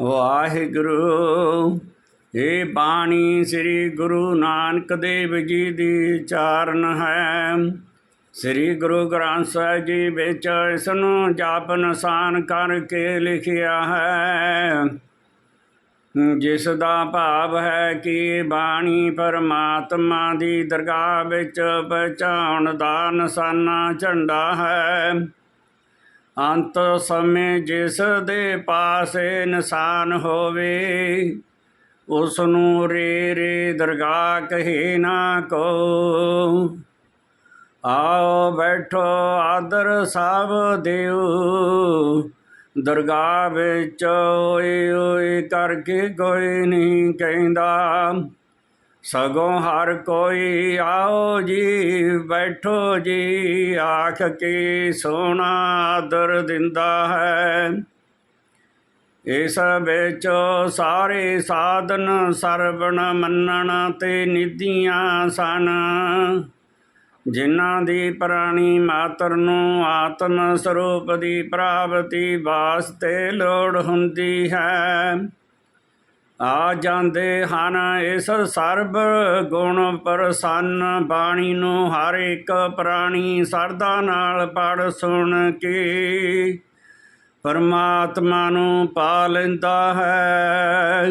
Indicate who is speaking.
Speaker 1: ਵਾਹਿਗੁਰੂ। ਇਹ ਬਾਣੀ ਸ੍ਰੀ ਗੁਰੂ ਨਾਨਕ ਦੇਵ ਜੀ ਦੀ ਚਾਰਨ ਹੈ। ਸ੍ਰੀ ਗੁਰੂ ਗ੍ਰੰਥ ਸਾਹਿਬ ਜੀ ਵਿੱਚ ਇਸ ਨੂੰ ਜਪ ਨਿਸ਼ਾਨ ਕਰਕੇ ਲਿਖਿਆ ਹੈ। ਜਿਸ ਦਾ ਭਾਵ ਹੈ ਕਿ ਬਾਣੀ ਪਰਮਾਤਮਾ ਦੀ ਦਰਗਾਹ ਵਿੱਚ ਪਹੁੰਚਾਉਣ ਦਾ ਨਿਸ਼ਾਨਾ ਝੰਡਾ ਹੈ। ਅੰਤ ਸਮੇਂ ਜਿਸ ਦੇ ਪਾਸੇ ਇਨਸਾਨ ਹੋਵੇ ਉਸ ਨੂੰ ਰੇ ਰੇ ਦਰਗਾਹ ਕਹੇ ਨਾ ਕੋ। ਆਓ ਬੈਠੋ ਆਦਰ ਸਭ ਦਿਓ ਦਰਗਾਹ ਵਿੱਚ ਓਏ ਓਏ ਕਰਕੇ ਕੋਈ ਨਹੀਂ ਕਹਿੰਦਾ। ਸਗੋਂ ਹਰ ਕੋਈ ਆਓ ਜੀ, ਬੈਠੋ ਜੀ, ਆਖ ਕੇ ਸੋਹਣਾ ਆਦਰ ਦਿੰਦਾ ਹੈ। ਇਸ ਵਿੱਚ ਸਾਰੇ ਸਾਧਨ ਸਰਵਣ ਮੰਨਣ ਤੇ ਨਿਧੀਆਂ ਸਨ। ਜਿਨ੍ਹਾਂ ਦੀ ਪ੍ਰਾਣੀ ਮਾਤਰ ਨੂੰ ਆਤਮ ਸਰੂਪ ਦੀ ਪ੍ਰਾਪਤੀ ਵਾਸਤੇ ਲੋੜ ਹੁੰਦੀ ਹੈ। ਆ ਜਾਂਦੇ ਹਨ, ਇਸ ਸਰਬ ਗੁਣ ਪ੍ਰਸੰਨ ਬਾਣੀ ਨੂੰ ਹਰ ਇੱਕ ਪ੍ਰਾਣੀ ਸਰਦਾ ਨਾਲ ਪੜ ਸੁਣ ਕੇ ਪਰਮਾਤਮਾ ਨੂੰ ਪਾ ਲੈਂਦਾ ਹੈ।